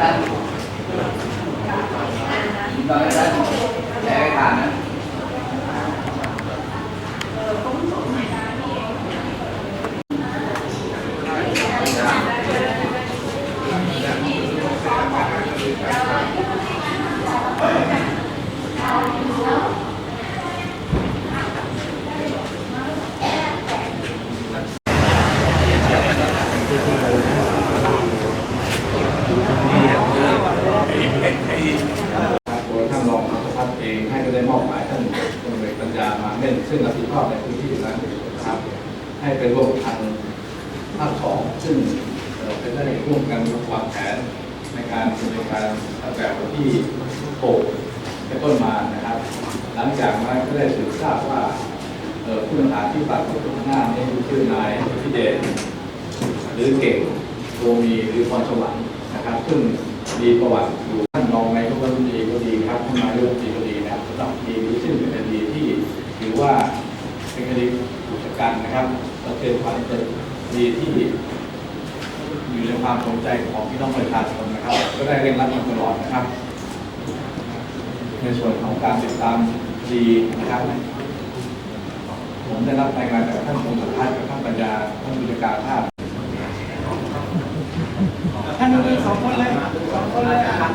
ด้านตอนด้านแผลขานนะ ครับโดยท่านรองนายกเองให้ก็ได้มอบหมายท่านพลเอกปัญญามา เม่นซึ่งรับผิดชอบในพื้นที่นั้นนะครับ ให้ไปร่วมทางภาคสองซึ่งเอ่อเป็นได้ร่วมกันวางแผนในการดำเนินการตั้งแต่วันที่6เป็นต้นมานะครับ หลังจากนั้นก็ได้สืบทราบว่าผู้ต้องหาที่ปรากฏข้างหน้านี้ชื่อนายพิเดชหรือเก่งโรมีหรือพรสวรรค์นะครับ ซึ่งมีประวัติอยู่ท่านรองนายกรัฐมนตรีก็ดีครับท่านนายกรัฐมนตรีก็ดีนะครับสำหรับคดีนี้ซึ่งเป็นคดีที่ถือว่า เป็นคดีอุกชะกันนะครับและเป็นความเป็นดีที่อยู่ในความสนใจของพี่น้องประชาชนนะครับ ก็ได้เร่งรัดมาตลอดนะครับ ในส่วนของการติดตามดีนะครับ ผมได้รับรายงานจากท่านพงศพัฒน์กับท่านปัญญาท่านบุญการภาพท่านมีสองคนเลยสองคนเลยรับ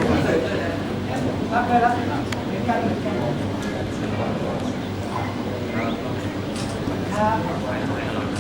เลยรับเหมือนกันเหมือนกัน ครับ